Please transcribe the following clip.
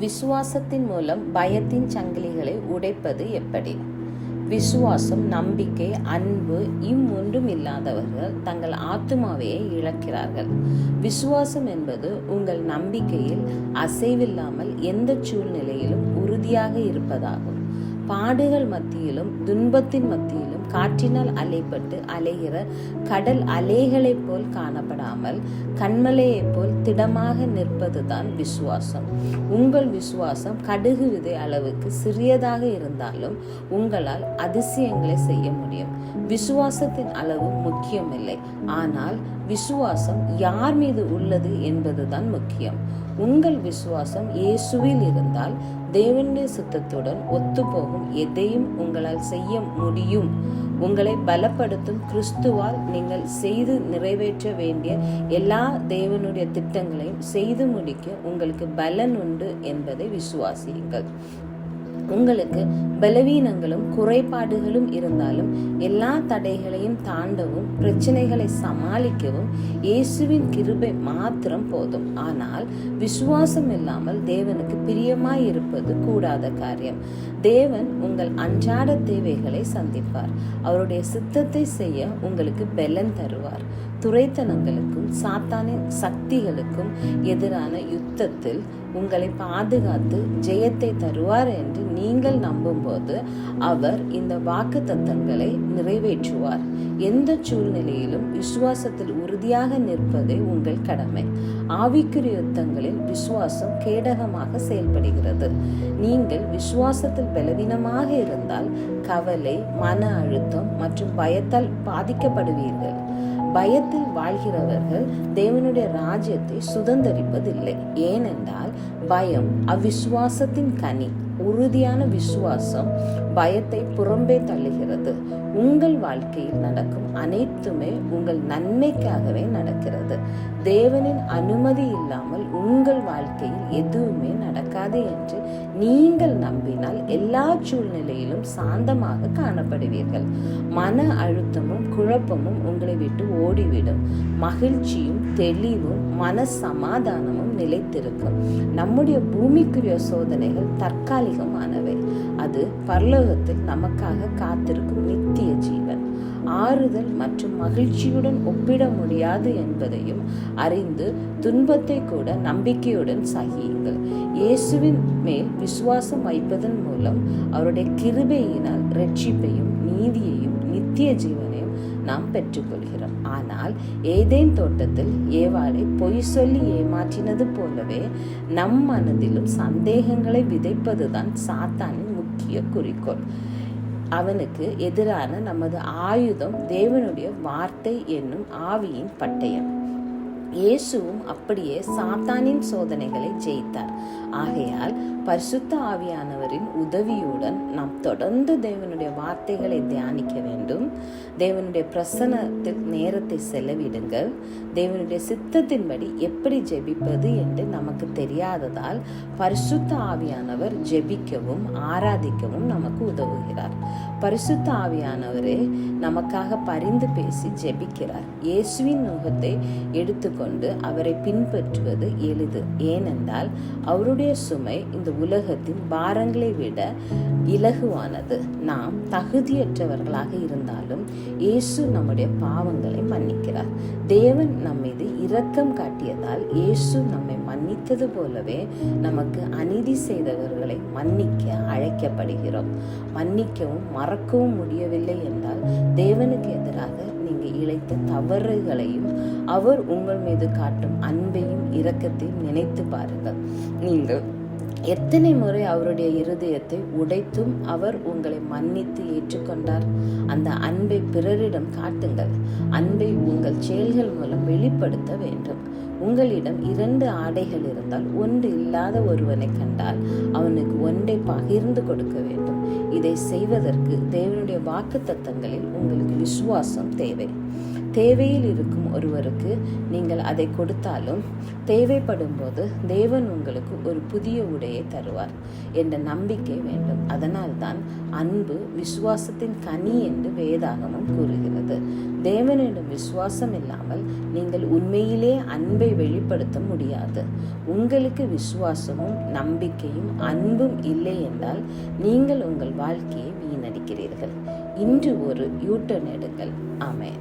விசுவாசத்தின் மூலம் பயத்தின் சங்கிலிகளை உடைப்பது எப்படி? விசுவாசம் நம்பிக்கை அன்பு இம்மொன்றும் இல்லாதவர்கள் தங்கள் ஆத்துமாவையே இழக்கிறார்கள். விசுவாசம் என்பது உங்கள் நம்பிக்கையில் அசைவில்லாமல் எந்த சூழ்நிலையிலும் உறுதியாக இருப்பதாகும். பாடுகள் மத்தியிலும் துன்பத்தின் மத்தியிலும் காற்றினால் அலைப்பட்டு அலைகிற கடல் அலைகளைப் போல் காணப்படாமல் கண்மலையைப் போல் திடமாக நிற்பதுதான் விசுவாசம். உங்கள் விசுவாசம் கடுகு விதை அளவுக்கு சிறியதாக இருந்தாலும் உங்களால் அதிசயங்களை செய்ய முடியும். விசுவாசத்தின் அளவு முக்கியமில்லை. ஆனால் விசுவாசம் யார் மீது உள்ளது என்பதுதான் முக்கியம். உங்கள் விசுவாசம் இயேசுவில் இருந்தால் தேவனுடைய சித்தத்துடன் ஒத்துப்போகும். எதையும் உங்களால் செய்ய முடியும். உங்களை பலப்படுத்தும் கிறிஸ்துவால் நீங்கள் செய்து நிறைவேற்ற வேண்டிய எல்லா தேவனுடைய திட்டங்களையும் செய்து முடிக்க உங்களுக்கு பலன் உண்டு என்பதை விசுவாசியுங்கள். உங்களுக்கு பலவீனங்களும் குறைபாடுகளும் இருந்தாலும் எல்லா தடைகளையும் தாண்டவும் பிரச்சனைகளை சமாளிக்கவும் இயேசுவின் கிருபை மாத்திரம் போதும். ஆனால் விசுவாசம் இல்லாமல் தேவனுக்கு பிரியமாய் இருப்பது கூடாத காரியம். தேவன் உங்கள் அன்றாட தேவைகளை சந்திப்பார். அவருடைய சித்தத்தை செய்ய உங்களுக்கு பலன் தருவார். துரைத்தனங்களுக்கும் சாத்தானின் சக்திகளுக்கும் எதிரான யுத்தத்தில் உங்களை பாதுகாத்து ஜெயத்தை தருவார் என்று நீங்கள் நம்பும்போது அவர் இந்த வாக்கு தத்தங்களை நிறைவேற்றுவார். எந்த சூழ்நிலையிலும் விசுவாசத்தில் உறுதியாக நிற்பதே உங்கள் கடமை. ஆவிக்குரிய யுத்தங்களில் விசுவாசம் கேடகமாக செயல்படுகிறது. நீங்கள் விசுவாசத்தில் பலவீனமாக இருந்தால் கவலை மன அழுத்தம் மற்றும் பயத்தால் பாதிக்கப்படுவீர்கள். பயத்தில் வாழ்கிறவர்கள் தேவனுடைய ராஜ்யத்தை சுதந்திரிப்பதில்லை. ஏனென்றால் பயம் அவ்விசுவாசத்தின் கனி உறுதியான விசுவாசம் பயத்தை புறம்பே தள்ளுகிறது. உங்கள் வாழ்க்கையில் நடக்கும் அனைத்துமே உங்கள் நன்மைக்காகவே நடக்கிறது. தேவனின் அனுமதி இல்லாமல் உங்கள் வாழ்க்கையில் எதுவுமே நடக்காது என்று நீங்கள் நம்பினால் எல்லா சூழ்நிலையிலும் சாந்தமாக காணப்படுவீர்கள். மன அழுத்தமும் குழப்பமும் உங்களை விட்டு ஓடிவிடும். மகிழ்ச்சியும் தெளிவும் மன சமாதானமும் நிலைத்திருக்கும். நம்முடைய பூமிக்குரிய சோதனைகள் தற்காலிகமானவை. அது பரலோகத்தில் நமக்காக காத்திருக்கும் நித்திய ஜீவன். ஆறுதல் மற்றும் மகிழ்ச்சியுடன் ஒப்பிட முடியாது என்பதையும் அறிந்து துன்பத்தை கூட நம்பிக்கையுடன் சகியுங்கள். இயேசுவின் மேல் விசுவாசம் வைப்பதன் மூலம் அவருடைய கிருபையினால் ரட்சிப்பையும் நீதியையும் நித்திய ஜீவனையும் நாம் பெற்றுக்கொள்கிறோம். ஆனால் ஏதேன் தோட்டத்தில் ஏவாளை பொய் சொல்லி ஏமாற்றினது போலவே நம் மனதிலும் சந்தேகங்களை விதைப்பதுதான் சாத்தானின் முக்கிய குறிக்கோள். அவனுக்கு எதிரான நமது ஆயுதம் தேவனுடைய வார்த்தை என்னும் ஆவியின் பட்டயம். இயேசுவும் அப்படியே சாத்தானின் சோதனைகளை ஜெயித்தார். ஆகையால் பரிசுத்த ஆவியானவரின் உதவியுடன் நாம் தொடர்ந்து தேவனுடைய வார்த்தைகளை தியானிக்க வேண்டும். தேவனுடைய பிரசனத்தில் நேரத்தை செலவிடுங்கள். தேவனுடைய சித்தத்தின்படி எப்படி ஜெபிப்பது என்று நமக்கு தெரியாததால் பரிசுத்த ஆவியானவர் ஜெபிக்கவும் ஆராதிக்கவும் நமக்கு உதவுகிறார். பரிசுத்த ஆவியானவரே நமக்காக பரிந்து பேசி ஜெபிக்கிறார். இயேசுவின் முகத்தை எடுத்து கொண்டு அவரை பின்பற்றுவது எளிது. ஏனென்றால் அவருடைய சுமை இந்த உலகத்தின் பாரங்களை விட இலகுவானது. நாம் தகுதியற்றவர்களாக இருந்தாலும் இயேசு நம்முடைய பாவங்களை மன்னிக்கிறார். தேவன் நம் மீது இரக்கம் காட்டியதால் இயேசு நம்மை மன்னித்தது போலவே நமக்கு அநீதி செய்தவர்களை மன்னிக்க அழைக்கப்படுகிறோம். மன்னிக்கவும் மறக்கவும் முடியவில்லை என்றால் தேவனுக்கு எதிராக நீங்கள் இழைத்த தவறுகளையும் அவர் உங்கள் மீது காட்டும் அன்பையும் இரக்கத்தையும் நினைத்து பாருங்கள். நீங்கள் எத்தனை முறை அவருடைய இருதயத்தை உடைத்தும் அவர் உங்களை மன்னித்து ஏற்றுக்கொண்டார்? அந்த அன்பை பிறரிடம் காட்டுங்கள். அன்பை உங்கள் செயல்கள் மூலம் வெளிப்படுத்த வேண்டும். உங்களிடம் இரண்டு ஆடைகள் இருந்தால் ஒன்று இல்லாத ஒருவனை கண்டால் அவனுக்கு ஒன்றை பகிர்ந்து கொடுக்க வேண்டும். இதை செய்வதற்கு தேவனுடைய வாக்கு தத்தங்களில் உங்களுக்கு விசுவாசம் தேவை. தேவையில் இருக்கும் ஒருவருக்கு நீங்கள் அதை கொடுத்தாலும் தேவைப்படும் போது தேவன் உங்களுக்கு ஒரு புதிய உடையை தருவார் என்ற நம்பிக்கை வேண்டும். அதனால்தான் அன்பு விசுவாசத்தின் கனி என்று வேதாகமம் கூறுகிறது. தேவனிடம் விசுவாசம் இல்லாமல் நீங்கள் உண்மையிலே அன்பை வெளிப்படுத்த முடியாது. உங்களுக்கு விசுவாசமும் நம்பிக்கையும் அன்பும் இல்லை என்றால் நீங்கள் உங்கள் வாழ்க்கையை வீணடிக்கிறீர்கள். இன்று ஒரு யூட்டன் எடுங்கள். ஆமேன்.